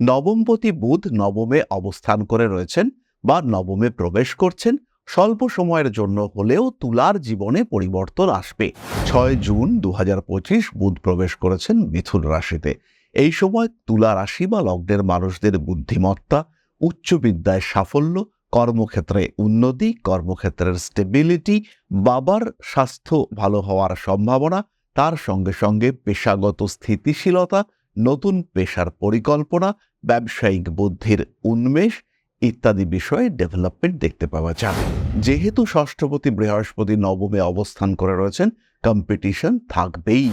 নবমপতি বুধ নবমে অবস্থান করে রয়েছেন বা নবমে প্রবেশ করছেন, স্বল্প সময়ের জন্য হলেও তুলার জীবনে পরিবর্তন আসবে। ছয় জুন দু হাজার পঁচিশ বুধ প্রবেশ করেছেন মিথুন রাশিতে। এই সময় তুলা রাশি বা লগ্নের মানুষদের বুদ্ধিমত্তা উচ্চ বিদ্যায় সাফল্য, কর্মক্ষেত্রে উন্নতি, কর্মক্ষেত্রের স্টেবিলিটি বাবার স্বাস্থ্য ভালো হওয়ার সম্ভাবনা, তার সঙ্গে সঙ্গে পেশাগত স্থিতিশীলতা নতুন পেশার পরিকল্পনা, ব্যবসায়িক বুদ্ধির উন্মেষ ইত্যাদি বিষয়ে ডেভেলপমেন্ট দেখতে পাওয়া যাবে যেহেতু ষষ্ঠপতি বৃহস্পতি নবমে অবস্থান করে রয়েছেন কম্পিটিশন থাকবেই।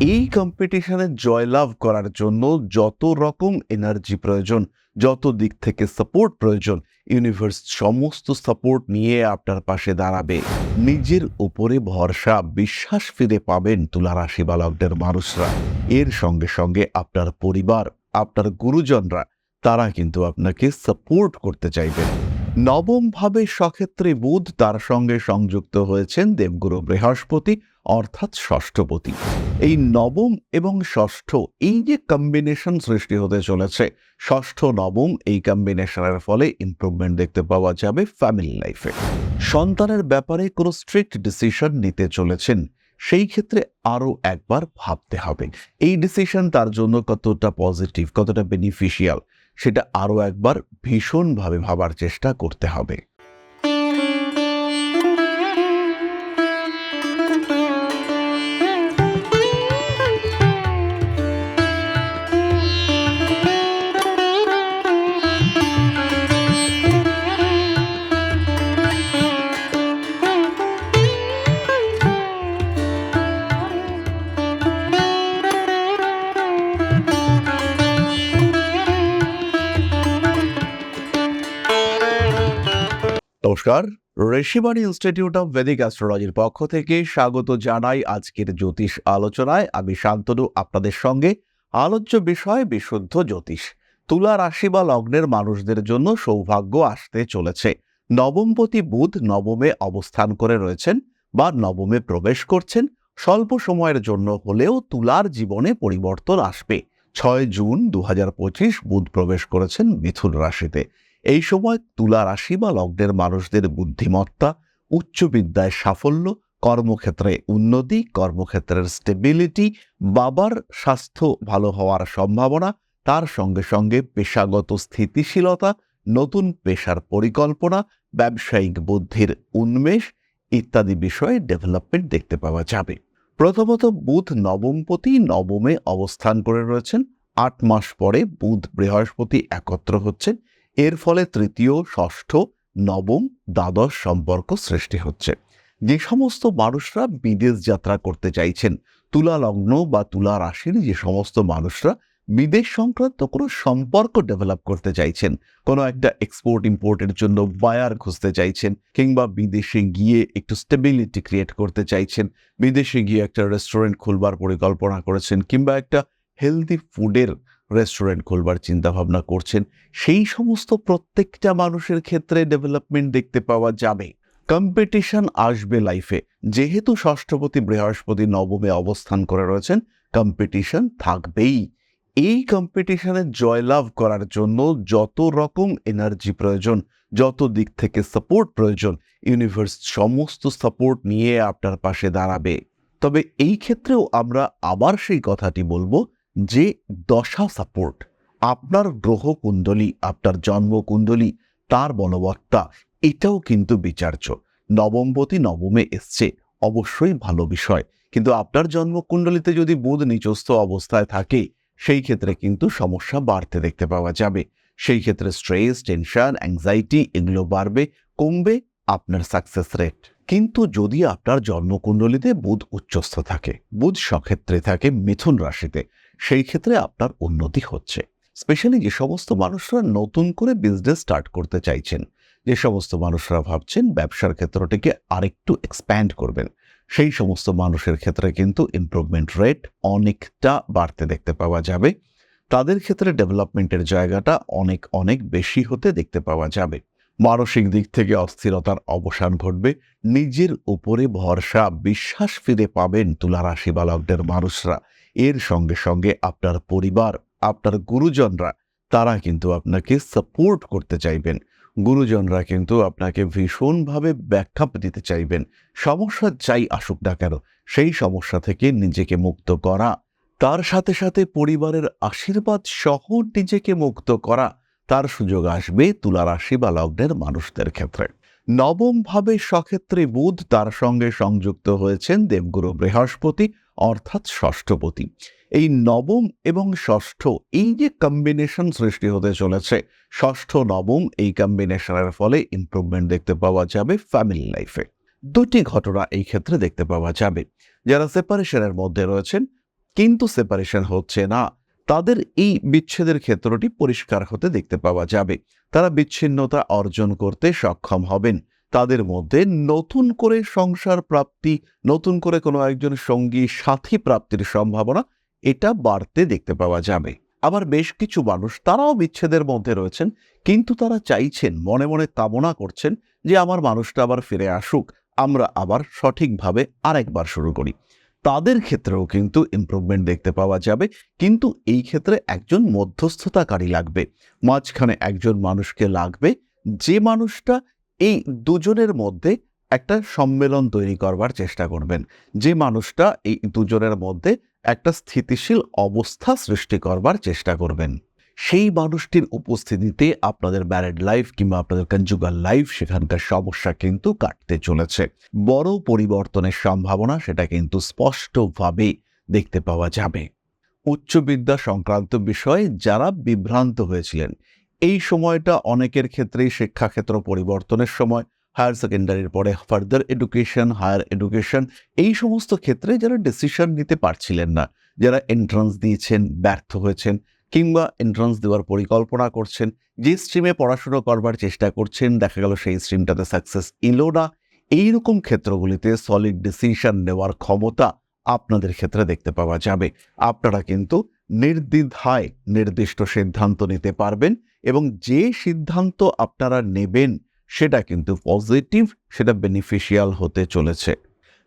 এই কম্পিটিশনে জয়লাভ করার জন্য যত রকম এনার্জি প্রয়োজন, যত দিক থেকে সাপোর্ট প্রয়োজন ইউনিভার্স সমস্ত সাপোর্ট নিয়ে আপনার পাশে দাঁড়াবে। নিজের উপরে ভরসা, বিশ্বাস ফিরে পাবেন তুলা রাশি বালকদের মানুষরা। এর সঙ্গে সঙ্গে আপনার পরিবার, আপনার গুরুজনরা, তারা কিন্তু আপনাকে সাপোর্ট করতে চাইবেন নবম ভাবে সক্ষেত্রে বুধ তার সঙ্গে সংযুক্ত হয়েছেন দেবগুরু বৃহস্পতি, অর্থাৎ ষষ্ঠপতি। এই নবম এবং ষষ্ঠ এই যে কম্বিনেশন সৃষ্টি হতে চলেছে, ষষ্ঠ, নবম এই কম্বিনেশনের ফলে ইমপ্রুভমেন্ট দেখতে পাওয়া যাবে ফ্যামিলি লাইফে সন্তানের ব্যাপারে কোনো স্ট্রিক্ট ডিসিশন নিতে চলেছেন, সেই ক্ষেত্রে আরও একবার ভাবতে হবে। এই ডিসিশন তার জন্য কতটা পজিটিভ কতটা বেনিফিশিয়াল সেটা আরও একবার ভীষণভাবে ভাবার চেষ্টা করতে হবে। নমস্কার। ঋষিবাণী ইনস্টিটিউট অফ ভেদিক অ্যাস্ট্রোলজির পক্ষ থেকে স্বাগত জানাই আজকের জ্যোতিষ আলোচনায়। আমি শান্তনু, আপনাদের সঙ্গে আলোচ্য বিষয় বিশুদ্ধ জ্যোতিষ। তুলা রাশি বা লগ্নের মানুষদের জন্য সৌভাগ্য আসতে চলেছে। নবমপতি বুধ নবমে অবস্থান করে রয়েছেন বা নবমে প্রবেশ করছেন। স্বল্প সময়ের জন্য হলেও তুলার জীবনে পরিবর্তন আসবে। ছয় জুন দু হাজার পঁচিশ বুধ প্রবেশ করেছেন মিথুন রাশিতে। এই সময় তুলা রাশি বা লগ্নের মানুষদের বুদ্ধিমত্তা উচ্চ বিদ্যায় সাফল্য, কর্মক্ষেত্রে উন্নতি, কর্মক্ষেত্রের স্টেবিলিটি বাবার স্বাস্থ্য ভালো হওয়ার সম্ভাবনা, তার সঙ্গে সঙ্গে পেশাগত স্থিতিশীলতা, নতুন পেশার পরিকল্পনা, ব্যবসায়িক বুদ্ধির উন্মেষ ইত্যাদি বিষয়ে ডেভেলপমেন্ট দেখতে পাওয়া যাবে। প্রথমত বুধ নবমপতি নবমে অবস্থান করে রয়েছেন। আট মাস পরে বুধ বৃহস্পতি একত্র হচ্ছেন। এর ফলে তৃতীয়, ষষ্ঠ, নবম, দ্বাদশ সম্পর্ক সৃষ্টি হচ্ছে। যে সমস্ত মানুষরা বিদেশ যাত্রা করতে চাইছেন, তুলা লগ্ন বা তুলা রাশির যে সমস্ত মানুষরা বিদেশ সংক্রান্ত কোনো সম্পর্ক ডেভেলপ করতে চাইছেন, কোনো একটা এক্সপোর্ট ইম্পোর্টের জন্য বায়ার খুঁজতে চাইছেন কিংবা বিদেশে গিয়ে একটু স্টেবিলিটি ক্রিয়েট করতে চাইছেন, বিদেশে গিয়ে একটা রেস্টুরেন্ট খুলবার পরিকল্পনা করেছেন কিংবা একটা হেলদি ফুডের রেস্টুরেন্ট খুলবার চিন্তাভাবনা করছেন, সেই সমস্ত প্রত্যেকটা মানুষের ক্ষেত্রে ডেভেলপমেন্ট দেখতে পাওয়া যাবে। কম্পিটিশন আসবে লাইফে যেহেতু ষষ্ঠপতি বৃহস্পতি নবমে অবস্থান করে রয়েছেন কম্পিটিশন থাকবেই। এই কম্পিটিশনে জয়লাভ করার জন্য যত রকম এনার্জি প্রয়োজন, যত দিক থেকে সাপোর্ট প্রয়োজন ইউনিভার্স সমস্ত সাপোর্ট নিয়ে আপনার পাশে দাঁড়াবে। তবে এই ক্ষেত্রেও আমরা আবার সেই কথাটি বলব যে দশা সাপোর্ট আপনার গ্রহ কুণ্ডলী, আপনার জন্ম কুণ্ডলী, তার বলবত্তা এটাও কিন্তু বিচার্য। নবমপতি নবমে এসছে, অবশ্যই ভালো বিষয়। কিন্তু আপনার জন্মকুণ্ডলিতে যদি বুধ নিচস্থ অবস্থায় থাকে, সেই ক্ষেত্রে কিন্তু সমস্যা বাড়তে দেখতে পাওয়া যাবে। সেই ক্ষেত্রে স্ট্রেস টেনশন অ্যাংজাইটি এগুলো বাড়বে, কমবে আপনার সাকসেস রেট কিন্তু যদি আপনার জন্মকুণ্ডলিতে বুধ উচ্চস্থ থাকে, বুধ সক্ষেত্রে থাকে মিথুন রাশিতে সেই ক্ষেত্রে আপনার উন্নতি হচ্ছে। স্পেশালি যে সমস্ত মানুষরা নতুন করে বিজনেস স্টার্ট করতে চাইছেন, যে সমস্ত মানুষরা ভাবছেন ব্যবসার ক্ষেত্রটিকে আরেকটু এক্সপ্যান্ড করবেন, সেই সমস্ত মানুষের ক্ষেত্রে কিন্তু ইমপ্রুভমেন্ট রেট অনেকটা বাড়তে দেখতে পাওয়া যাবে। তাদের ক্ষেত্রে ডেভেলপমেন্টের জায়গাটা অনেক অনেক বেশি হতে দেখতে পাওয়া যাবে। মানসিক দিক থেকে অস্থিরতার অবসান ঘটবে, নিজের উপরে ভরসা, বিশ্বাস ফিরে পাবেন তুলা রাশি বালকদের মানুষরা। এর সঙ্গে সঙ্গে আপনার পরিবার, আপনার গুরুজনরা, তারা কিন্তু আপনাকে সাপোর্ট করতে চাইবেন। গুরুজনরা কিন্তু আপনাকে ভীষণভাবে ব্যাখ্যা দিতে চাইবেন। সমস্যা যাই আসুক না কেন, সেই সমস্যা থেকে নিজেকে মুক্ত করা, তার সাথে সাথে পরিবারের আশীর্বাদ সহ নিজেকে মুক্ত করা, তার সুযোগ আসবে তুলা রাশি বা লগ্নের মানুষদের ক্ষেত্রে। নবমভাবে সক্ষেত্রে বুধ তার সঙ্গে সংযুক্ত হয়েছেন দেবগুরু বৃহস্পতি অর্থাৎ ষষ্ঠপতি। এই নবম এবং ষষ্ঠ এই যে কম্বিনেশন সৃষ্টি হতে চলেছে, ষষ্ঠ, নবম এই কম্বিনেশনের ফলে ইমপ্রুভমেন্ট দেখতে পাওয়া যাবে ফ্যামিলি লাইফে দুটি ঘটনা এই ক্ষেত্রে দেখতে পাওয়া যাবে। যারা সেপারেশনের মধ্যে রয়েছেন, কিন্তু সেপারেশন হচ্ছে না, তাদের এই বিচ্ছেদের ক্ষেত্রটি পরিষ্কার হতে দেখতে পাওয়া যাবে। তারা বিচ্ছিন্নতা অর্জন করতে সক্ষম হবেন। তাদের মধ্যে নতুন করে সংসার প্রাপ্তি, নতুন করে কোনো একজন সঙ্গী সাথী প্রাপ্তির সম্ভাবনা, এটা বাড়তে দেখতে পাওয়া যাবে। আবার বেশ কিছু মানুষ তারাও বিচ্ছেদের মধ্যে রয়েছেন, কিন্তু তারা চাইছেন, মনে মনে কামনা করছেন যে আমার মানুষটা আবার ফিরে আসুক, আমরা আবার সঠিকভাবে আরেকবার শুরু করি। তাদের ক্ষেত্রেও কিন্তু ইমপ্রুভমেন্ট দেখতে পাওয়া যাবে, কিন্তু এই ক্ষেত্রে একজন মধ্যস্থতাকারী লাগবে। মাঝখানে একজন মানুষকে লাগবে, যে মানুষটা এই দুজনের মধ্যে একটা সম্মেলন তৈরি করবার চেষ্টা করবেন। যে মানুষটা এই দুজনের মধ্যে একটা স্থিতিশীল অবস্থা সৃষ্টি করবার চেষ্টা করবেন। সেই মানুষটির উপস্থিতিতে আপনাদের ম্যারেড লাইফ কিংবা আপনাদের কনজুগাল লাইফ সেখানকার সমস্যা কিন্তু কাটতে চলেছে। বড় পরিবর্তনের সম্ভাবনা সেটা কিন্তু স্পষ্টভাবে দেখতে পাওয়া যাবে। উচ্চবিদ্যা সংক্রান্ত বিষয়ে যারা বিভ্রান্ত হয়েছিলেন এই সময়টা অনেকের ক্ষেত্রেই শিক্ষাক্ষেত্র পরিবর্তনের সময় হায়ার সেকেন্ডারির পরে ফার্দার এডুকেশন হায়ার এডুকেশন এই সমস্ত ক্ষেত্রে যারা ডিসিশন নিতে পারছিলেন না, যারা এন্ট্রান্স দিয়েছেন, ব্যর্থ হয়েছেন কিংবা এন্ট্রান্স দেওয়ার পরিকল্পনা করছেন, যে স্ট্রিমে পড়াশুনো করবার চেষ্টা করছেন, দেখা গেল সেই স্ট্রিমটাতে সাকসেস এলো না, এইরকম ক্ষেত্রগুলিতে সলিড ডিসিশন নেওয়ার ক্ষমতা আপনাদের ক্ষেত্রে দেখতে পাওয়া যাবে। আপনারা কিন্তু নির্দ্বিধায় নির্দিষ্ট সিদ্ধান্ত নিতে পারবেন এবং যে সিদ্ধান্ত আপনারা নেবেন সেটা কিন্তু পজিটিভ, সেটা বেনিফিশিয়াল হতে চলেছে।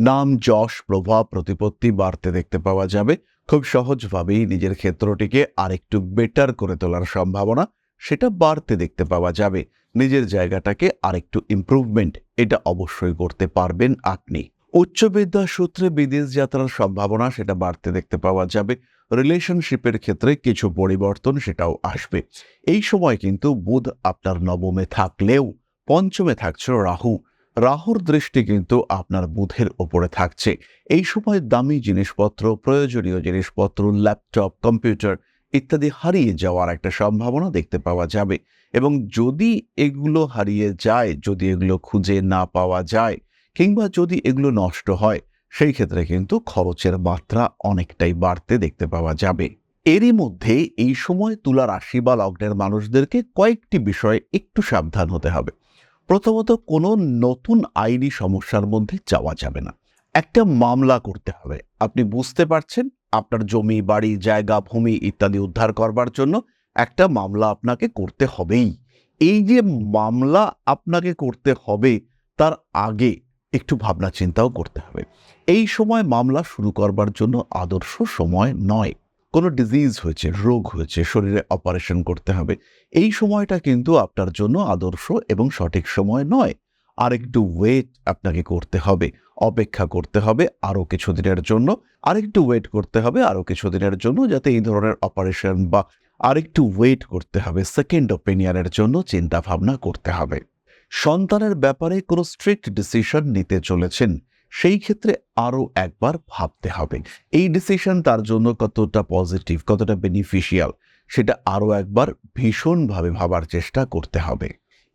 নাম, যশ, প্রভাব, প্রতিপত্তি বাড়তে দেখতে পাওয়া যাবে। খুব সহজভাবেই নিজের ক্ষেত্রটিকে আরেকটু বেটার করে তোলার সম্ভাবনা সেটা বাড়তে দেখতে পাওয়া যাবে। নিজের জায়গাটাকে আরেকটু ইমপ্রুভমেন্ট এটা অবশ্যই করতে পারবেন আপনি। উচ্চবিদ্যা সূত্রে বিদেশ যাত্রার সম্ভাবনা সেটা বাড়তে দেখতে পাওয়া যাবে। রিলেশনশিপের ক্ষেত্রে কিছু পরিবর্তন সেটাও আসবে। এই সময় কিন্তু বুধ আপনার নবমে থাকলেও পঞ্চমে থাকছে রাহু। রাহুর দৃষ্টি কিন্তু আপনার বুধের ওপরে থাকছে। এই সময় দামি জিনিসপত্র, প্রয়োজনীয় জিনিসপত্র, ল্যাপটপ, কম্পিউটার ইত্যাদি হারিয়ে যাওয়ার একটা সম্ভাবনা দেখতে পাওয়া যাবে। এবং যদি এগুলো হারিয়ে যায়, যদি এগুলো খুঁজে না পাওয়া যায়, কিংবা যদি এগুলো নষ্ট হয় সেই ক্ষেত্রে কিন্তু খরচের মাত্রা অনেকটাই বাড়তে দেখতে পাওয়া যাবে। এরই মধ্যে এই সময় তুলা রাশি বা লগ্নের মানুষদেরকে কয়েকটি বিষয়ে একটু সাবধান হতে হবে। প্রথমত, কোনো নতুন আইনি সমস্যার মধ্যে যাওয়া যাবে না। একটা মামলা করতে হবে। আপনি বুঝতে পারছেন, আপনার জমি, বাড়ি, জায়গা, ভূমি ইত্যাদি উদ্ধার করবার জন্য একটা মামলা আপনাকে করতে হবেই। এই যে মামলা আপনাকে করতে হবে, তার আগে একটু ভাবনা চিন্তাও করতে হবে। এই সময় মামলা শুরু করবার জন্য আদর্শ সময় নয়। কোনো ডিজিজ হয়েছে, রোগ হয়েছে, শরীরে অপারেশন করতে হবে। এই সময়টা কিন্তু আপনার জন্য আদর্শ এবং সঠিক সময় নয়। আর একটু ওয়েট আপনাকে করতে হবে, অপেক্ষা করতে হবে আরও কিছুদিনের জন্য। আরেকটু ওয়েট করতে হবে আরও কিছুদিনের জন্য যাতে এই ধরনের অপারেশন বা আরেকটু ওয়েট করতে হবে। সেকেন্ড ওপিনিয়নের জন্য চিন্তা ভাবনা করতে হবে। সন্তানের ব্যাপারে কোনো স্ট্রিক্ট ডিসিশন নিতে চলেছেন, সেই ক্ষেত্রে আরও একবার ভাবতে হবে। এই ডিসিশন তার জন্য কতটা পজিটিভ কতটা বেনিফিশিয়াল সেটা আরও একবার ভীষণভাবে ভাবার চেষ্টা করতে হবে।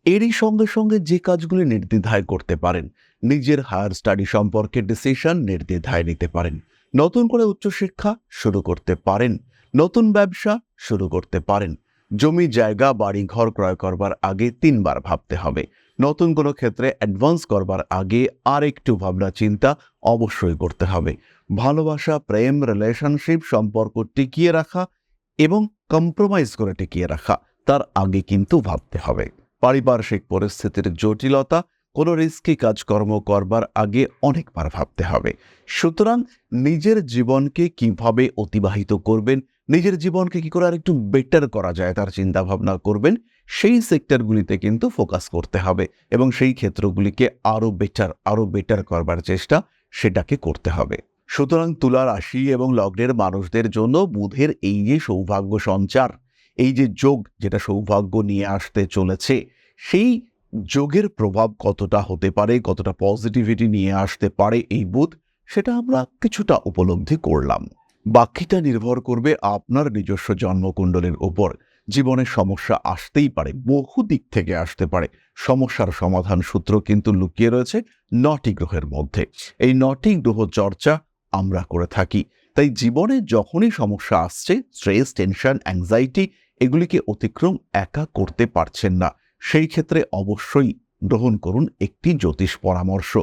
এরই সঙ্গে সঙ্গে যে কাজগুলি নির্দ্বিধায় করতে পারেন, নিজের হায়ার স্টাডি সম্পর্কে ডিসিশন নির্দ্বিধায় নিতে পারেন। নতুন করে উচ্চশিক্ষা শুরু করতে পারেন, নতুন ব্যবসা শুরু করতে পারেন। জমি, জায়গা বাড়ি ঘর ক্রয় করবার আগে তিনবার ভাবতে হবে। নতুন কোনো ক্ষেত্রে অ্যাডভান্স করবার আগে আর একটু ভাবনা চিন্তা অবশ্যই করতে হবে। ভালোবাসা, প্রেম রিলেশনশিপ সম্পর্ক টিকিয়ে রাখা এবং কম্প্রোমাইজ করে টিকিয়ে রাখা, তার আগে কিন্তু ভাবতে হবে। পারিপার্শ্বিক পরিস্থিতির জটিলতা, কোনো রিস্কি কাজকর্ম করবার আগে অনেকবার ভাবতে হবে। সুতরাং নিজের জীবনকে কীভাবে অতিবাহিত করবেন, নিজের জীবনকে কি করে আর একটু বেটার করা যায়, তার চিন্তাভাবনা করবেন সেই সেক্টরগুলিতে কিন্তু ফোকাস করতে হবে এবং সেই ক্ষেত্রগুলিকে আরও বেটার আরও বেটার করবার চেষ্টা সেটাকে করতে হবে। সুতরাং তুলা রাশি এবং লগ্নের মানুষদের জন্য বুধের এই যে সৌভাগ্য সঞ্চার, এই যে যোগ যেটা সৌভাগ্য নিয়ে আসতে চলেছে, সেই যোগের প্রভাব কতটা হতে পারে, কতটা পজিটিভিটি নিয়ে আসতে পারে এই বুধ, সেটা আমরা কিছুটা উপলব্ধি করলাম। বাকিটা নির্ভর করবে আপনার নিজস্ব জন্মকুণ্ডলের উপর। জীবনের সমস্যা আসতেই পারে, বহু দিক থেকে আসতে পারে। সমস্যার সমাধান সূত্র কিন্তু লুকিয়ে রয়েছে নটি গ্রহের মধ্যে। এই নটি গ্রহ চর্চা আমরা করে থাকি। তাই জীবনে যখনই সমস্যা আসছে, স্ট্রেস, টেনশন, অ্যাংজাইটি, এগুলিকে অতিক্রম একা করতে পারছেন না। সেই ক্ষেত্রে অবশ্যই গ্রহণ করুন একটি জ্যোতিষ পরামর্শ।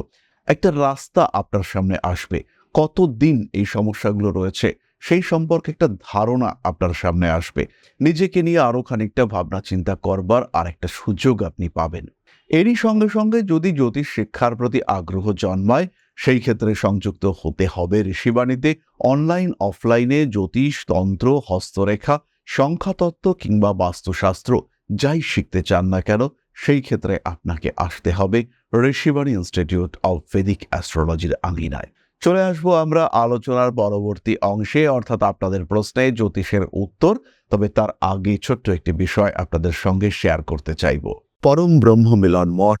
একটা রাস্তা আপনার সামনে আসবে। কতদিন এই সমস্যাগুলো রয়েছে? সেই সম্পর্কে একটা ধারণা আপনার সামনে আসবে। নিজেকে নিয়ে আরও খানিকটা ভাবনা চিন্তা করবার আর একটা সুযোগ আপনি পাবেন। এরই সঙ্গে সঙ্গে যদি জ্যোতিষ শিক্ষার প্রতি আগ্রহ জন্মায়, সেই ক্ষেত্রে সংযুক্ত হতে হবে ঋষিবাণীতে। অনলাইন, অফলাইনে জ্যোতিষ, তন্ত্র, হস্তরেখা, সংখ্যাতত্ত্ব কিংবা বাস্তুশাস্ত্র যাই শিখতে চান না কেন, সেই ক্ষেত্রে আপনাকে আসতে হবে ঋষিবাণী ইনস্টিটিউট অফ ভেদিক অ্যাস্ট্রোলজির আঙিনায়। চলে আসব আমরা আলোচনার পরবর্তী অংশে, অর্থাৎ আপনাদের প্রশ্নে জ্যোতিষের উত্তর, তবে তার আগে ছোট্ট একটি বিষয় আপনাদের সঙ্গে শেয়ার করতে চাইব। পরম ব্রহ্ম মিলন মঠ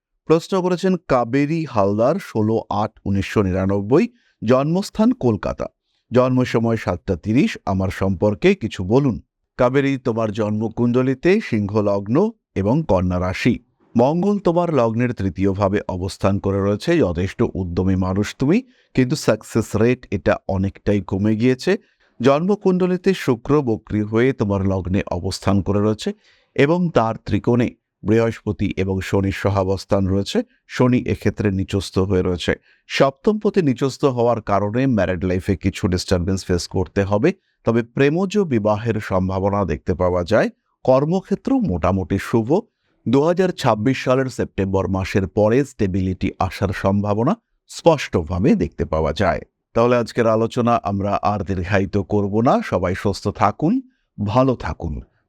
প্রশ্ন করেছেন কাবেরী হালদার, ষোলো আট উনিশশো নিরানব্বই, জন্মস্থান কলকাতা। জন্ম সময় সাতটা তিরিশ, আমার সম্পর্কে কিছু বলুন। কাবেরী, তোমার জন্মকুণ্ডলিতে সিংহ লগ্ন এবং কন্যা রাশি। মঙ্গল, তোমার লগ্নের তৃতীয় ভাবে অবস্থান করে রয়েছে, যথেষ্ট উদ্যমী মানুষ তুমি, কিন্তু সাকসেস রেট এটা অনেকটাই কমে গিয়েছে। জন্মকুণ্ডলিতে শুক্র বক্রী হয়ে তোমার লগ্নে অবস্থান করে রয়েছে এবং তার ত্রিকোণে বৃহস্পতি এবং শনির সহাবস্থান রয়েছে। শনি এক্ষেত্রে নিচস্থ হয়ে রয়েছে। সপ্তমপতি নিচস্থ হওয়ার কারণে ম্যারিড লাইফে কিছু ডিস্টারবেন্স ফেস করতে হবে। তবে প্রেমজ বিবাহের সম্ভাবনা দেখতে পাওয়া যায়। কর্মক্ষেত্র মোটামুটি শুভ। দু হাজার ছাব্বিশ সালের সেপ্টেম্বর মাসের পরে স্টেবিলিটি আসার সম্ভাবনা স্পষ্টভাবে দেখতে পাওয়া যায়। তাহলে আজকের আলোচনা আমরা আর দীর্ঘায়িত করব না। সবাই সুস্থ থাকুন, ভালো থাকুন।